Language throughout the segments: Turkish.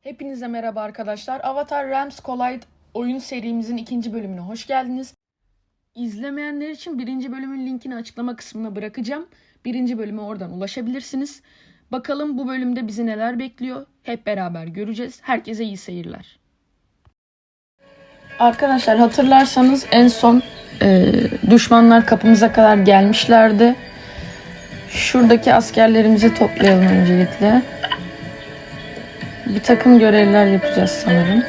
Hepinize merhaba arkadaşlar. Avatar Realms Collide oyun serimizin ikinci bölümüne hoş geldiniz. İzlemeyenler için birinci bölümün linkini açıklama kısmına bırakacağım. Birinci bölüme oradan ulaşabilirsiniz. Bakalım bu bölümde bizi neler bekliyor. Hep beraber göreceğiz. Herkese iyi seyirler. Arkadaşlar hatırlarsanız en son e, düşmanlar kapımıza kadar gelmişlerdi. Şuradaki askerlerimizi toplayalım öncelikle. Bir takım görevler yapacağız sanırım.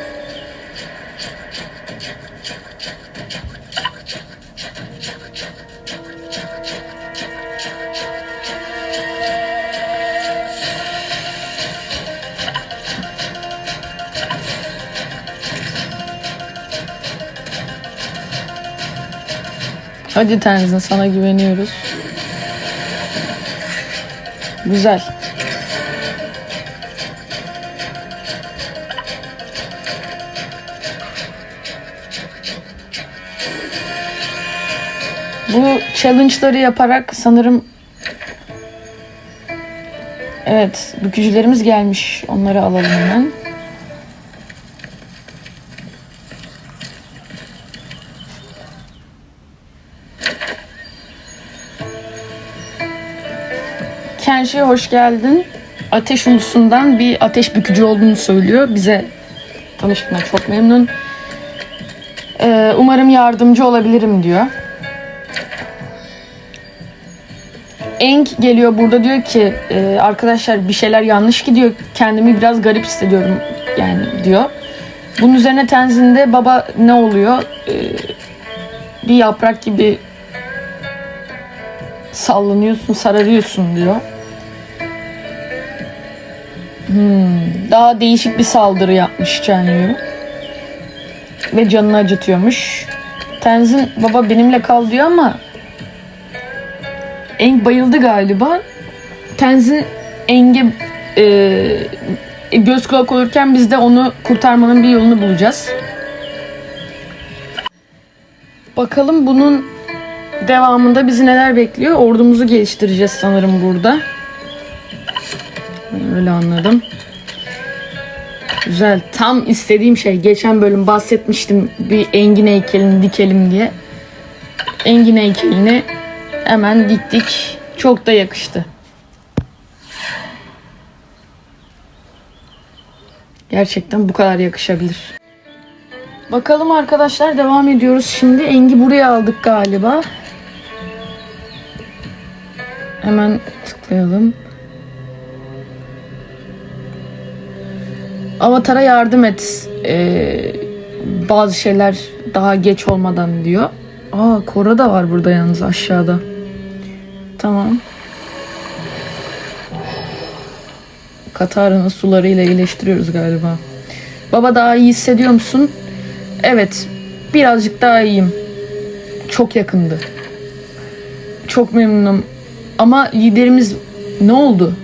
Hadi Tenzin sana güveniyoruz. Güzel. Bu challenge'ları yaparak sanırım Evet, bükücülerimiz gelmiş. Onları alalım hemen. Kenshi hoş geldin. Ateş ulusundan bir ateş bükücü olduğunu söylüyor. Bize tanıştığına çok memnun. Ee, umarım yardımcı olabilirim diyor. Eng geliyor burada diyor ki "E, arkadaşlar bir şeyler yanlış gidiyor. Kendimi biraz garip hissediyorum yani diyor. Bunun üzerine Tenzin'de baba ne oluyor? Ee, bir yaprak gibi sallanıyorsun, sararıyorsun diyor. Hmm, daha değişik bir saldırı yapmış Chenyu. Ve canını acıtıyormuş. Tenzin baba benimle kal diyor ama Eng bayıldı galiba. Tenzin Eng'e e, göz kulak olurken biz de onu kurtarmanın bir yolunu bulacağız. Bakalım bunun devamında bizi neler bekliyor? Ordumuzu geliştireceğiz sanırım burada. Öyle anladım. Güzel. Tam istediğim şey. Geçen bölüm bahsetmiştim bir Engin heykelini dikelim diye. Engin heykelini hemen diktik. Çok da yakıştı. Gerçekten bu kadar yakışabilir. Bakalım arkadaşlar devam ediyoruz şimdi. Engi buraya aldık galiba. Hemen tıklayalım. Avatar'a yardım et. Ee, bazı şeyler daha geç olmadan diyor. Aa Kora da var burada yalnız aşağıda. Tamam. Katar'ın sularıyla iyileştiriyoruz galiba. Baba daha iyi hissediyor musun? Evet. Birazcık daha iyiyim. Çok yakındı. Çok memnunum. Ama liderimiz ne oldu?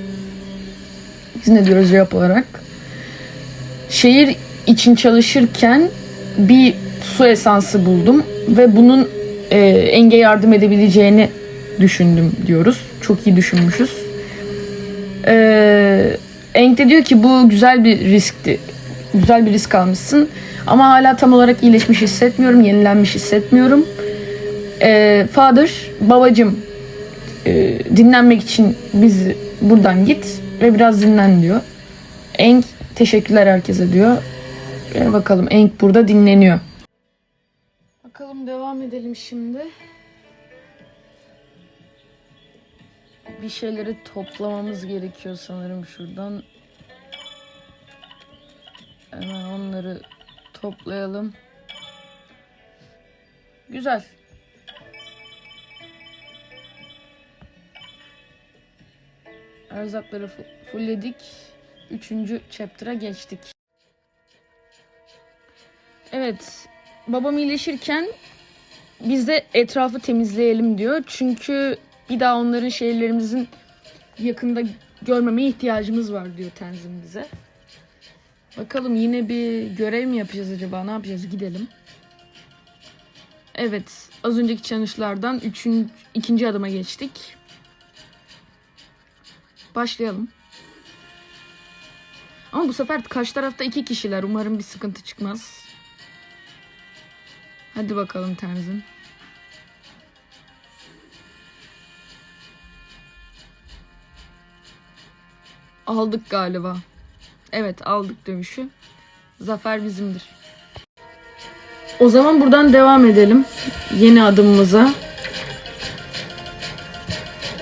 Biz ne diyoruz cevap olarak? Şehir için çalışırken bir su esansı buldum ve bunun e, Enge yardım edebileceğini düşündüm diyoruz. Çok iyi düşünmüşüz. E, Eng de diyor ki bu güzel bir riskti. Güzel bir risk almışsın. Ama hala tam olarak iyileşmiş hissetmiyorum. Yenilenmiş hissetmiyorum. E, Father, babacım e, dinlenmek için biz buradan git ve biraz dinlen diyor. Eng teşekkürler herkese diyor. E, bakalım Eng burada dinleniyor. Bakalım devam edelim şimdi. Bir şeyleri toplamamız gerekiyor sanırım şuradan. Hemen onları toplayalım. Güzel. Erzakları fu- fullledik. Üçüncü chapter'a geçtik. Evet. Babam iyileşirken biz de etrafı temizleyelim diyor. Çünkü bir daha onların şehirlerimizin yakında görmemeye ihtiyacımız var diyor Tenzin bize. Bakalım yine bir görev mi yapacağız acaba? Ne yapacağız? Gidelim. Evet. Az önceki challenge'lardan üçün, ikinci adıma geçtik. Başlayalım. Ama bu sefer karşı tarafta iki kişiler. Umarım bir sıkıntı çıkmaz. Hadi bakalım Tenzin. Aldık galiba. Evet aldık dövüşü. Zafer bizimdir. O zaman buradan devam edelim. Yeni adımımıza.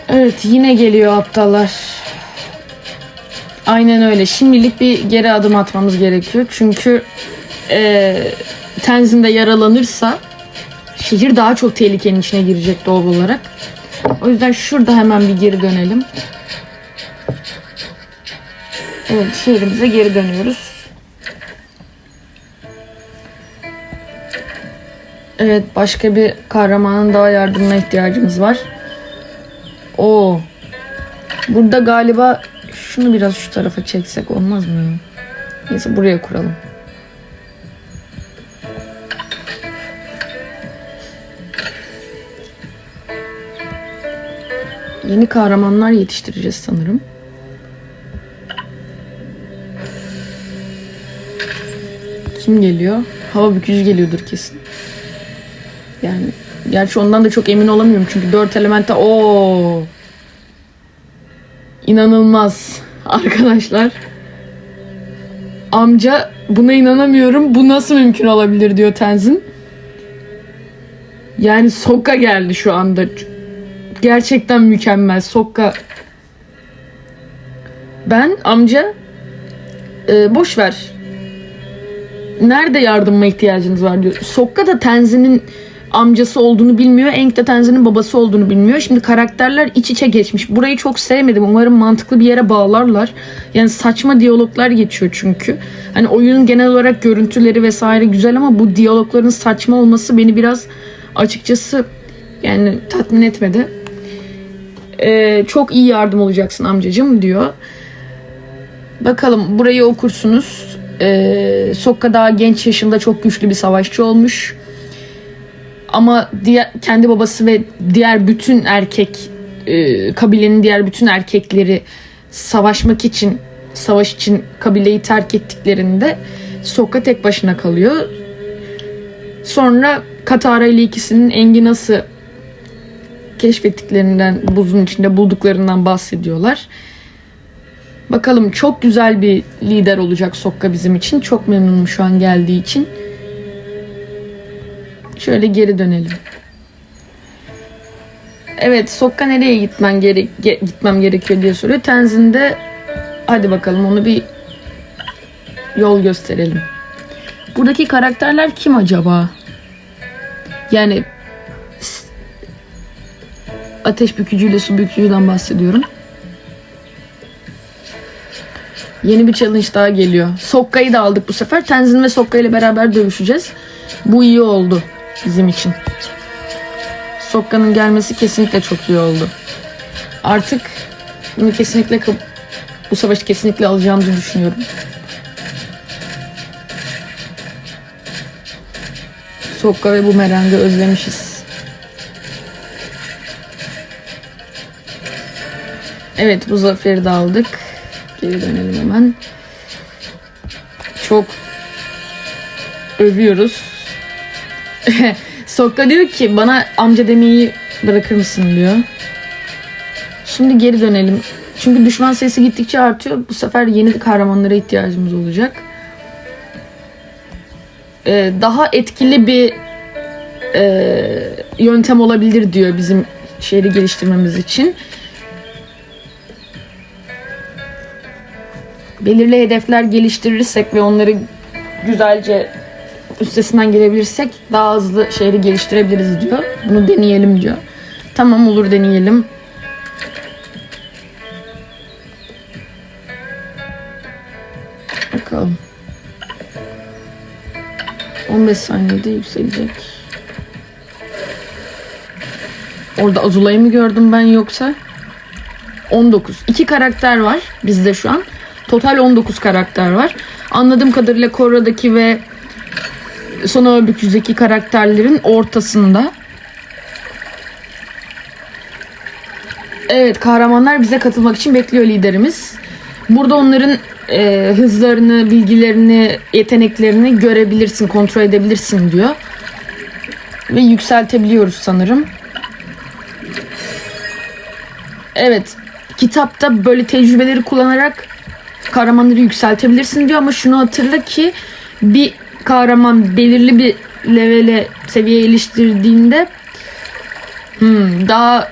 Evet yine geliyor aptallar. Aynen öyle. Şimdilik bir geri adım atmamız gerekiyor. Çünkü eee Tenzin de yaralanırsa şehir daha çok tehlikenin içine girecek doğal olarak. O yüzden şurada hemen bir geri dönelim. Evet şehrimize geri dönüyoruz. Evet başka bir kahramanın daha yardımına ihtiyacımız var. Oo. Burada galiba şunu biraz şu tarafa çeksek olmaz mı? Neyse buraya kuralım. Yeni kahramanlar yetiştireceğiz sanırım. Kim geliyor? Hava bükücü geliyordur kesin. Yani gerçi ondan da çok emin olamıyorum çünkü dört elemente o inanılmaz arkadaşlar. Amca buna inanamıyorum. Bu nasıl mümkün olabilir diyor Tenzin. Yani Sokka geldi şu anda. Gerçekten mükemmel. Sokka. Ben amca e, boş ver. Nerede yardıma ihtiyacınız var diyor. Sokka da Tenzin'in amcası olduğunu bilmiyor. Enk de Tenzin'in babası olduğunu bilmiyor. Şimdi karakterler iç içe geçmiş. Burayı çok sevmedim. Umarım mantıklı bir yere bağlarlar. Yani saçma diyaloglar geçiyor çünkü. Hani oyunun genel olarak görüntüleri vesaire güzel ama bu diyalogların saçma olması beni biraz açıkçası yani tatmin etmedi. Ee, çok iyi yardım olacaksın amcacığım diyor. Bakalım burayı okursunuz. Ee, Sokka daha genç yaşında çok güçlü bir savaşçı olmuş. Ama diğer, kendi babası ve diğer bütün erkek e, kabilenin diğer bütün erkekleri savaşmak için savaş için kabileyi terk ettiklerinde Sokka tek başına kalıyor. Sonra Katara ile ikisinin Eng'i nasıl keşfettiklerinden, buzun içinde bulduklarından bahsediyorlar. Bakalım çok güzel bir lider olacak Sokka bizim için. Çok memnunum şu an geldiği için. Şöyle geri dönelim. Evet Sokka nereye gitmen gerek ge- gitmem gerekiyor diye soruyor. Tenzin de hadi bakalım onu bir yol gösterelim. Buradaki karakterler kim acaba? Yani ateş bükücüyle su bükücüden bahsediyorum. Yeni bir challenge daha geliyor. Sokka'yı da aldık bu sefer. Tenzin ve Sokka ile beraber dövüşeceğiz. Bu iyi oldu bizim için. Sokka'nın gelmesi kesinlikle çok iyi oldu. Artık bunu kesinlikle bu savaşı kesinlikle alacağımızı düşünüyorum. Sokka ve bu merangı özlemişiz. Evet bu zaferi de aldık. Geri dönelim hemen. Çok övüyoruz. Sokka diyor ki bana amca demeyi bırakır mısın diyor. Şimdi geri dönelim. Çünkü düşman sayısı gittikçe artıyor. Bu sefer yeni kahramanlara ihtiyacımız olacak. Ee, daha etkili bir e, yöntem olabilir diyor bizim şehri geliştirmemiz için. Belirli hedefler geliştirirsek ve onları güzelce üstesinden gelebilirsek daha hızlı şehri geliştirebiliriz diyor. Bunu deneyelim diyor. Tamam olur deneyelim. Bakalım. 15 saniyede yükselecek. Orada Azula'yı mı gördüm ben yoksa? 19. İki karakter var bizde şu an. Total 19 karakter var. Anladığım kadarıyla Korra'daki ve Sonora Büküz'deki karakterlerin ortasında. Evet kahramanlar bize katılmak için bekliyor liderimiz. Burada onların e, hızlarını, bilgilerini, yeteneklerini görebilirsin, kontrol edebilirsin diyor. Ve yükseltebiliyoruz sanırım. Evet, kitapta böyle tecrübeleri kullanarak kahramanları yükseltebilirsin diyor ama şunu hatırla ki bir kahraman belirli bir levele seviyeye iliştirdiğinde hmm, daha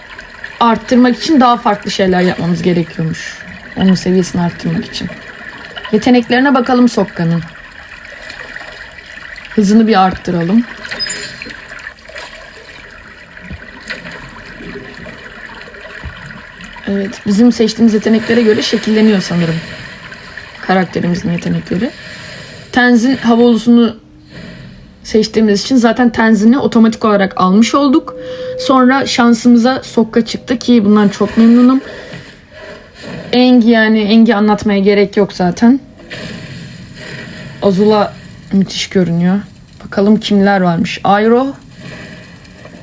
arttırmak için daha farklı şeyler yapmamız gerekiyormuş. Onun seviyesini arttırmak için. Yeteneklerine bakalım Sokka'nın. Hızını bir arttıralım. Evet, bizim seçtiğimiz yeteneklere göre şekilleniyor sanırım. Karakterimizin yetenekleri. Tenzin havalusunu seçtiğimiz için zaten tenzini otomatik olarak almış olduk. Sonra şansımıza Sokka çıktı ki bundan çok memnunum. Engi yani Engi anlatmaya gerek yok zaten. Azula müthiş görünüyor. Bakalım kimler varmış. Ayro.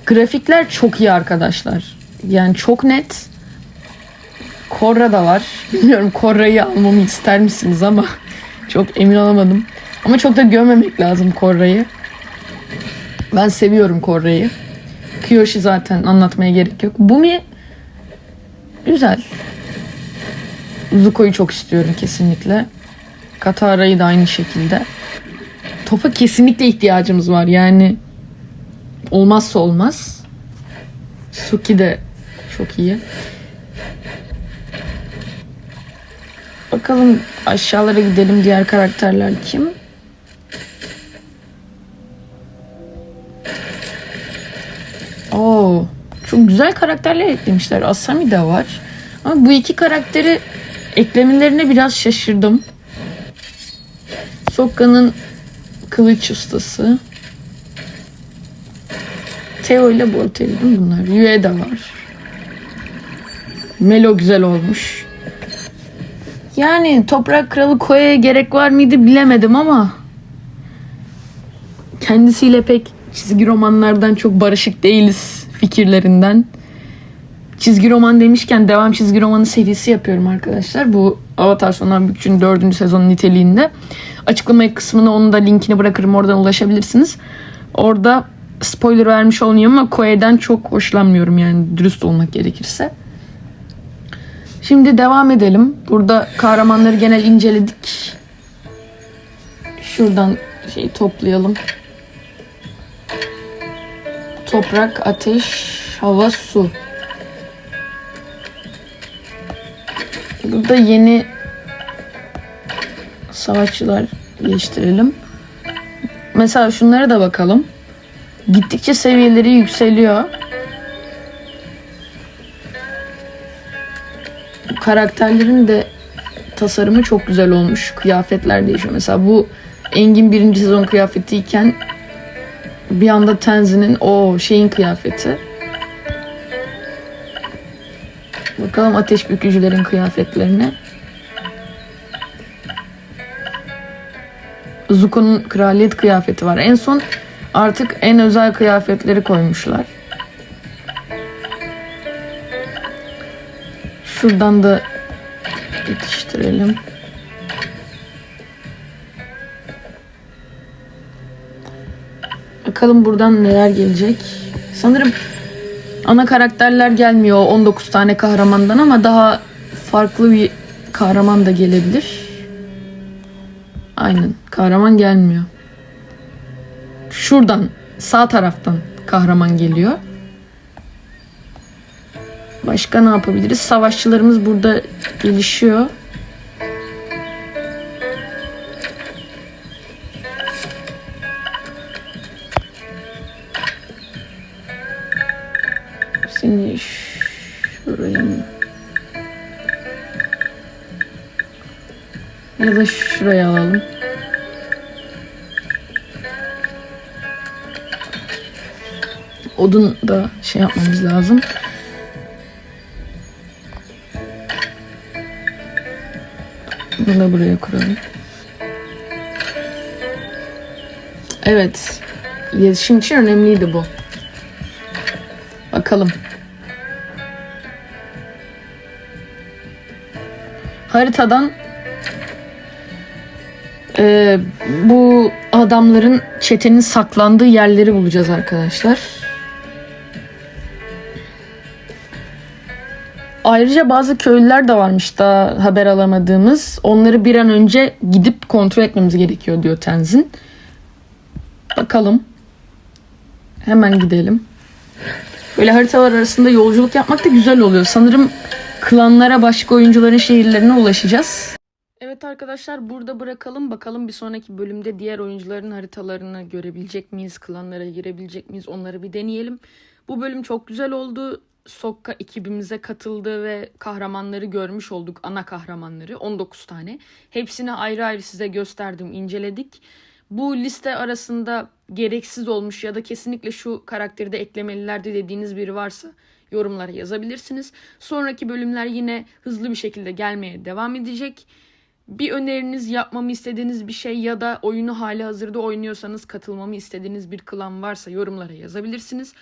Grafikler çok iyi arkadaşlar. Yani çok net. Korra da var. Bilmiyorum Korra'yı almamı ister misiniz ama çok emin olamadım. Ama çok da görmemek lazım Korra'yı. Ben seviyorum Korra'yı. Kiyoshi zaten anlatmaya gerek yok. Bumi güzel. Zuko'yu çok istiyorum kesinlikle. Katara'yı da aynı şekilde. Topa kesinlikle ihtiyacımız var. Yani olmazsa olmaz. Suki de çok iyi. Bakalım aşağılara gidelim. Diğer karakterler kim? Oo, çok güzel karakterler eklemişler. Asami de var. Ama bu iki karakteri eklemelerine biraz şaşırdım. Sokka'nın kılıç ustası. Theo ile mi bunlar? Yue de var. Melo güzel olmuş. Yani Toprak Kralı Koya'ya gerek var mıydı bilemedim ama kendisiyle pek çizgi romanlardan çok barışık değiliz fikirlerinden. Çizgi roman demişken devam çizgi romanı serisi yapıyorum arkadaşlar. Bu Avatar Sonan Bükçü'nün dördüncü sezon niteliğinde. Açıklama kısmına onun da linkini bırakırım. Oradan ulaşabilirsiniz. Orada spoiler vermiş olmuyorum ama Koe'den çok hoşlanmıyorum yani dürüst olmak gerekirse. Şimdi devam edelim. Burada kahramanları genel inceledik. Şuradan şey toplayalım. Toprak, ateş, hava, su. Burada yeni savaşçılar geliştirelim. Mesela şunlara da bakalım. Gittikçe seviyeleri yükseliyor. Karakterlerin de tasarımı çok güzel olmuş. Kıyafetler değişiyor. Mesela bu Engin birinci sezon kıyafetiyken bir anda Tenzi'nin o şeyin kıyafeti. Bakalım ateş bükücülerin kıyafetlerine. Zuko'nun kraliyet kıyafeti var. En son artık en özel kıyafetleri koymuşlar. Şuradan da yetiştirelim. Bakalım buradan neler gelecek. Sanırım ana karakterler gelmiyor 19 tane kahramandan ama daha farklı bir kahraman da gelebilir. Aynen kahraman gelmiyor. Şuradan sağ taraftan kahraman geliyor. Başka ne yapabiliriz? Savaşçılarımız burada gelişiyor. Seni şuraya mı? Ya da şuraya alalım. Odun da şey yapmamız lazım. Bunu buraya kuralım. Evet. İletişim için önemliydi bu. Bakalım. Haritadan Ee, bu adamların çetenin saklandığı yerleri bulacağız arkadaşlar. Ayrıca bazı köylüler de varmış daha haber alamadığımız. Onları bir an önce gidip kontrol etmemiz gerekiyor diyor Tenzin. Bakalım. Hemen gidelim. Böyle haritalar arasında yolculuk yapmak da güzel oluyor. Sanırım klanlara, başka oyuncuların şehirlerine ulaşacağız. Evet arkadaşlar burada bırakalım. Bakalım bir sonraki bölümde diğer oyuncuların haritalarını görebilecek miyiz? Klanlara girebilecek miyiz? Onları bir deneyelim. Bu bölüm çok güzel oldu. Sokka ekibimize katıldı ve kahramanları görmüş olduk. Ana kahramanları 19 tane. Hepsini ayrı ayrı size gösterdim, inceledik. Bu liste arasında gereksiz olmuş ya da kesinlikle şu karakteri de eklemelilerdi dediğiniz biri varsa yorumlara yazabilirsiniz. Sonraki bölümler yine hızlı bir şekilde gelmeye devam edecek. Bir öneriniz, yapmamı istediğiniz bir şey ya da oyunu hali hazırda oynuyorsanız katılmamı istediğiniz bir klan varsa yorumlara yazabilirsiniz.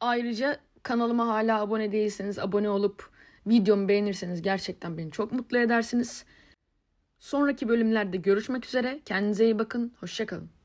Ayrıca kanalıma hala abone değilseniz abone olup videomu beğenirseniz gerçekten beni çok mutlu edersiniz. Sonraki bölümlerde görüşmek üzere. Kendinize iyi bakın. Hoşçakalın.